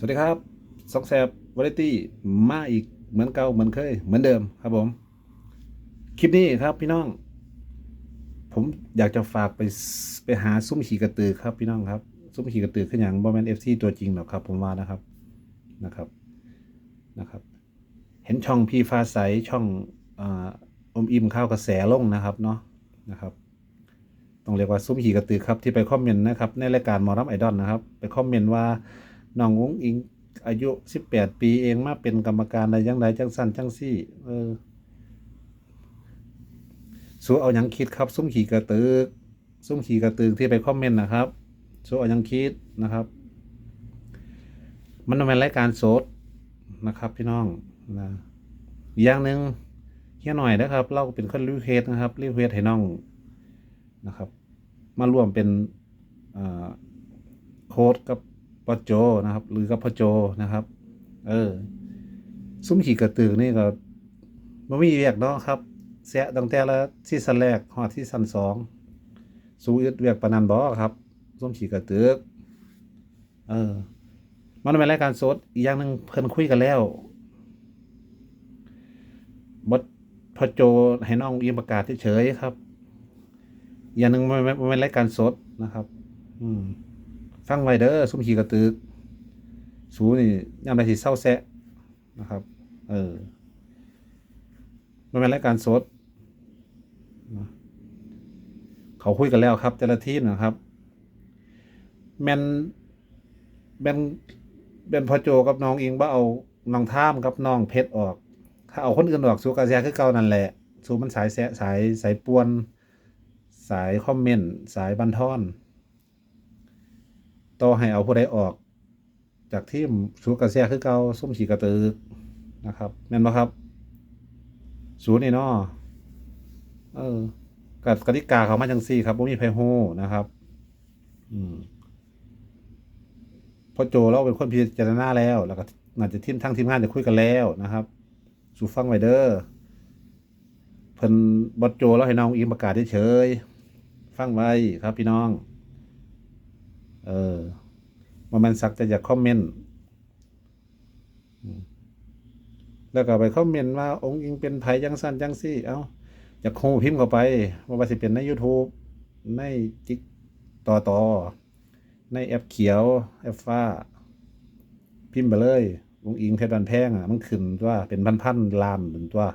สวัสดีครับซอกแซบวาไรตี้มาอีกเหมือนเก่าเหมือนเคย เหมือนเดิมครับผม คลิปนี้ครับพี่น้อง ผมอยากจะฝากไปไปหาซุ้มขี่กระตือครับพี่น้องครับ ซุ้มขี่กระตือขึ้นอย่างบอแมนเอฟซีตัวจริงหรอกครับ ผมว่านะครับนะครับนะครับ เห็นช่องพี่ฟ้าใสช่องอมอิมข้าวกระแสลงนะครับเนาะนะครับต้องเรียกว่าซุ้มขี่กระตือครับที่ไปคอมเมนต์นะครับในรายการมอรับไอดอลนะครับ ไปคอมเมนต์ว่า น้องอุ้งอิงอายุ18ปีเองมาเป็นกรรมการอะไรยังไงจังสั้นจังซี่ เออสู้เอายังคิดครับ ซุ้มขี่กระตือซุ้มขี่กระตือที่ไปคอมเมนต์นะครับสู้เอายังคิดนะครับ มันเป็นรายการสดนะครับพี่น้องนะอย่างหนึ่งเฮียหน่อยนะครับ เราเป็นคนรีเควสนะครับรีเควสให้น้องนะครับ มาร่วมเป็นโค้ดกับ ปอโจนะครับ หรือกับพ่อโจนะครับ เออ ซุ้มขี่กระตือนี่ก็มันมีเวียกเนาะครับเสียตั้งแต่ละที่สันแรกหอดที่สันสองสู้อึดเวียกปานันบอครับซุ้มขี่กระตือเออ มันเป็นรายการสดอีกอย่างหนึ่งเพิ่นคุยกันแล้วบดพอโจให้น้องอิมประกาศเฉยๆครับ อย่างหนึ่งมันมันมันเป็นรายการสดนะครับ อืม ฟังไว้เด้อซุ่มขี่กระตึกสูนี่ยามใดสิเศร้าแซะนะครับ เออมันเป็นรายการสด เขาคุยกันแล้วครับ แต่ละทีมนะครับ แมนแมนแมนพอโจกับน้องอิงว่าเอาน้องท่ามกับน้องเพชรออก ถ้าเอาคนอื่นออกสูกาเซียคือเก่านั่นแหละ สูมันสายแซะสายสายปวน สายคอมเมนต์ สายบันทอน ต่อให้เอาผู้ใดออก จากทีมสูกระเซียคือเก่าส้มฉีกระตือนะครับแม่นบ่ครับ สูนี่เนาะเออกับกติกาเขามาจังซี่ครับบ่มีไผฮู้นะครับ อืมพอโจเราเป็นคนพิจารณาแล้ว แล้วก็น่าจะทีมทั้งทีมงานจะคุยกันแล้วนะครับ สู่ฟังไว้เด้อเพิ่นบอโจเราให้น้องอิงประกาศเฉยฟังไว้ครับพี่น้อง เออว่ามันสักแต่อยากคอมเมนต์แล้วก็ไปคอมเมนต์ว่าองค์อิงเป็นไผจังสั้นจังซี่ เอ้าอยากโคพิมพ์เข้าไปว่าว่าสิเป็นใน YouTube ในจิกต่อต่อในแอปเขียว แอปฟ้า พิมพ์ไปเลย องค์อิงเพชรบันแพงอะ มันขึ้นตัวเป็นพันๆล้านถึงตัว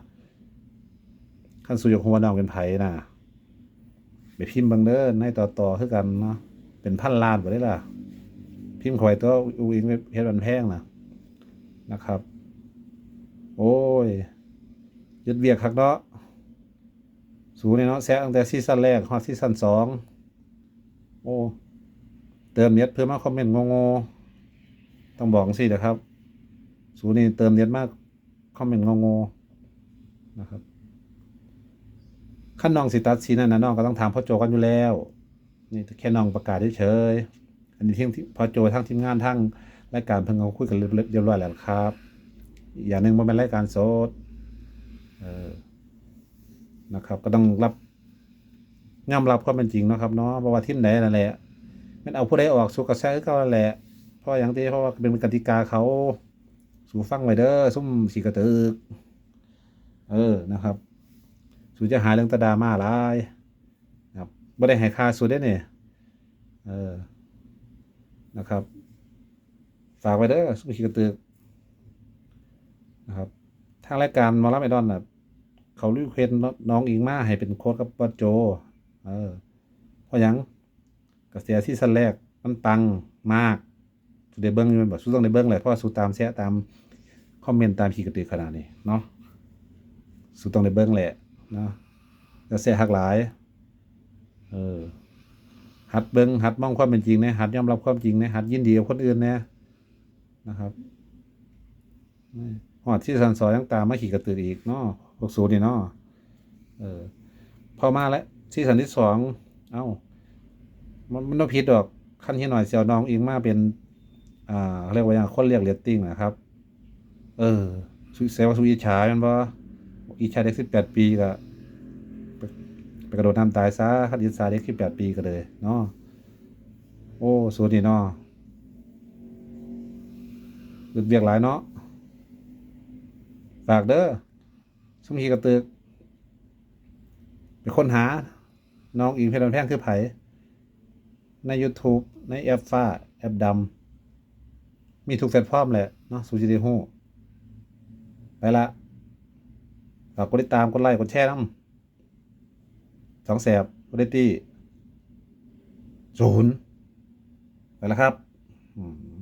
ขั้นสุยกหัวน้องเป็นไผน่ะไปพิมพ์บังเด้อในต่อต่อคือกันเนาะ เป็นพันล้านไปได้ล่ะ พิมพ์คอยตัวอูอิงเพชรบันแพงนะนะครับ โอ้ยยึดเวียกคักเนาะสูนี่เนาะแซะตั้งแต่ซีซั่นแรกฮอดซีซั่นสองโอ้เติมเน็ตเพื่อมาคอมเมนต์งงๆต้องบอกสินะครับ สูนี่เติมเน็ตมากคอมเมนต์งงๆนะครับขั้นน้องสิตัดสีนั่นนะน้องก็ต้องถามพ่อโจกันอยู่แล้ว นี่แค่น้องประกาศเฉยอันนี้ที่พอโจทั้งทีมงานทั้งรายการเพิ่งเอาคุยกันเรียบร้อยแล้วครับ อย่างหนึ่งมันเป็นรายการสดเออนะครับ ก็ต้องรับยอมรับความเป็นจริงนะครับเนาะเพราะว่าทีมไหนนั่นแหละมันเอาผู้ใดออกสู่กระแสก็แหละเพราะอย่างที่เพราะว่าเป็นกติกาเขาสู่ฟังไว้เด้อซุ่มสีกระตึก เออนะครับ สู่จะหาเรื่องตะดามาหลาย บบ่ได้ให้ค่าสู่ได้เนี่ยเออนะครับ ฝากไว้เด้อสุขีกระตึกนะครับทางรายการมอลำไอดอนน่ะเขารีเควสน้องอิงมาให้เป็นโค้ดกับปัจโจ เออเพราะยังกระแสที่สั้นแรกมันปังมากสุดได้เบิ้งอยู่มันบอกสุดต้องได้เบิ้งเลยเพราะว่าสุดตามแซะตามคอมเมนต์ตามขีกระตือขนาดนี้เนาะสุดต้องได้เบิ้งแหละเนาะกระแสหักหลาย เออ หัดเบิ้งหัดมองความเป็นจริงนะหัดยอมรับความจริงนะหัดยินดีกับคนอื่นนะนะครับหอดที่สันซอยยังตามมาขี่กระตืออีกเนาะพวกสูนี่เนาะเออ พอมาแล้วที่สันที่สองเอ้า มันมันต้องผิดดอกขั้นที่หน่อยเสียวน้องอิงมาเป็น อ่าเรียกว่าอย่างคนเรียกเรตติ้งนะครับ เออเซลว่าสุอิจฉาแมันบ่อิจฉาเด็กสิบแปดปีก็ไปไป กระโดดน้ำตายซะคันอิจฉาเด็กสิบแปดปีก็เลยเนาะโอ้สูนี่เนาะหรือเวียกหลายเนาะฝากเด้อสมฮีกระตึกไปค้นหา น้องอิงเพชรบันแพงคือไผ ใน YouTube ในแอปฟ้า แอปดำมีทุกแพลตฟอร์มแหละเนาะสูจิติฮู้ไปละฝากกดติดตาม กดไลค์ กดแชร์น้ำ สองแสบกดได้ตี้ศูนย์ไปแล้วครับอืม